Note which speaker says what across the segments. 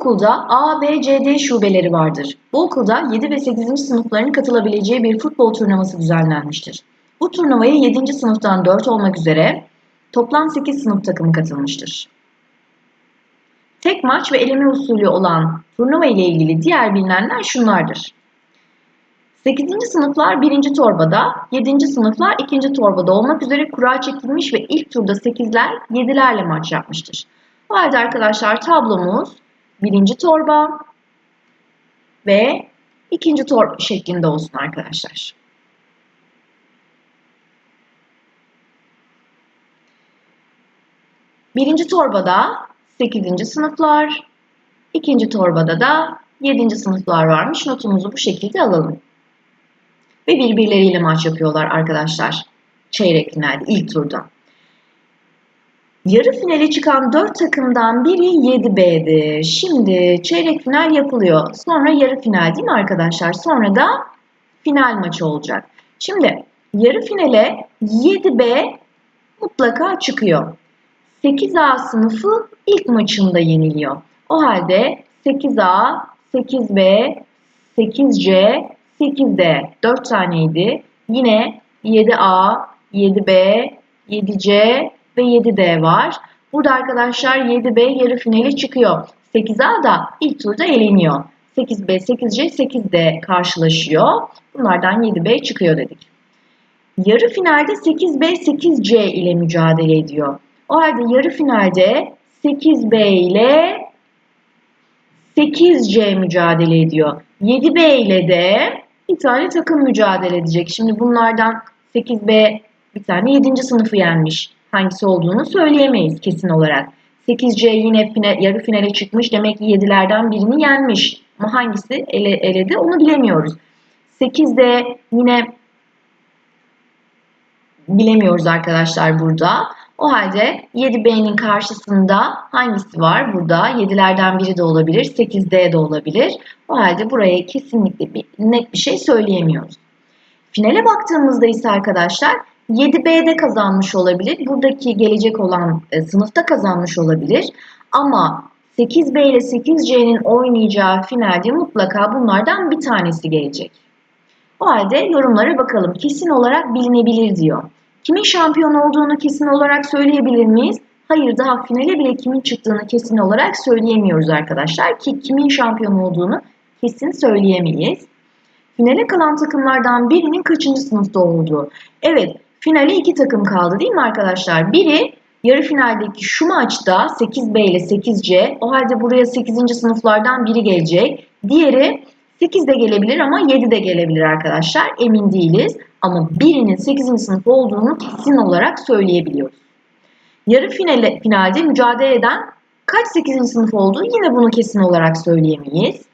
Speaker 1: okulda A, B, C, D şubeleri vardır. Bu okulda 7 ve 8. sınıfların katılabileceği bir futbol turnuvası düzenlenmiştir. Bu turnuvaya 7. sınıftan 4 olmak üzere toplam 8 sınıf takımı katılmıştır. Tek maç ve eleme usulü olan turnuva ile ilgili diğer bilinenler şunlardır. 8. sınıflar 1. torbada, 7. sınıflar 2. torbada olmak üzere kura çekilmiş ve ilk turda 8'ler 7'lerle maç yapmıştır. Bu halde arkadaşlar tablomuz 1. torba ve 2. torba şeklinde olsun arkadaşlar. Birinci torbada 8. sınıflar, ikinci torbada da 7. sınıflar varmış. Notumuzu bu şekilde alalım. Ve birbirleriyle maç yapıyorlar arkadaşlar. Çeyrek finalde ilk turda. Yarı finale çıkan 4 takımdan biri 7B'di. Şimdi çeyrek final yapılıyor. Sonra yarı final değil mi arkadaşlar? Sonra da final maçı olacak. Şimdi yarı finale 7B mutlaka çıkıyor. 8A sınıfı ilk maçında yeniliyor. O halde 8A, 8B, 8C, 8D 4 taneydi. Yine 7A, 7B, 7C ve 7D var. Burada arkadaşlar 7B yarı finale çıkıyor. 8A da ilk turda eleniyor. 8B, 8C, 8D karşılaşıyor. Bunlardan 7B çıkıyor dedik. Yarı finalde 8B, 8C ile mücadele ediyor. O halde yarı finalde 8B ile 8C mücadele ediyor. 7B ile de bir tane takım mücadele edecek. Şimdi bunlardan 8B bir tane 7. sınıfı yenmiş. Hangisi olduğunu söyleyemeyiz kesin olarak. 8C yine final, yarı finale çıkmış. Demek ki 7'lerden birini yenmiş. Ama hangisi ele, eledi onu bilemiyoruz. 8D yine bilemiyoruz arkadaşlar burada. O halde 7B'nin karşısında hangisi var? Burada 7'lerden biri de olabilir, 8D de olabilir. O halde buraya kesinlikle bir, net bir şey söyleyemiyoruz. Finale baktığımızda ise arkadaşlar 7B'de kazanmış olabilir. Buradaki gelecek olan e, sınıfta kazanmış olabilir. Ama 8B ile 8C'nin oynayacağı finalde mutlaka bunlardan bir tanesi gelecek. O halde yorumlara bakalım. Kesin olarak bilinebilir diyor. Kimin şampiyon olduğunu kesin olarak söyleyebilir miyiz? Hayır daha finale bile kimin çıktığını kesin olarak söyleyemiyoruz arkadaşlar. Ki kimin şampiyon olduğunu kesin söyleyemeyiz. Finale kalan takımlardan birinin kaçıncı sınıfta olduğu. Evet finale iki takım kaldı değil mi arkadaşlar? Biri yarı finaldeki şu maçta 8B ile 8C. O halde buraya 8. sınıflardan biri gelecek. Diğeri 8 de gelebilir ama 7 de gelebilir arkadaşlar. Emin değiliz. Ama birinin 8. sınıf olduğunu kesin olarak söyleyebiliyoruz. Yarı finale, finalde mücadele eden kaç 8. sınıf olduğu yine bunu kesin olarak söyleyemeyiz.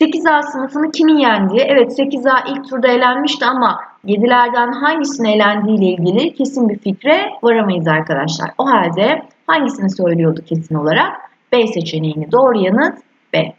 Speaker 1: 8A sınıfını kimin yendi? Evet 8A ilk turda elenmişti ama 7'lerden hangisine elendiği ile ilgili kesin bir fikre varamayız arkadaşlar. O halde hangisini söylüyordu kesin olarak? B seçeneğini doğru yanıt B.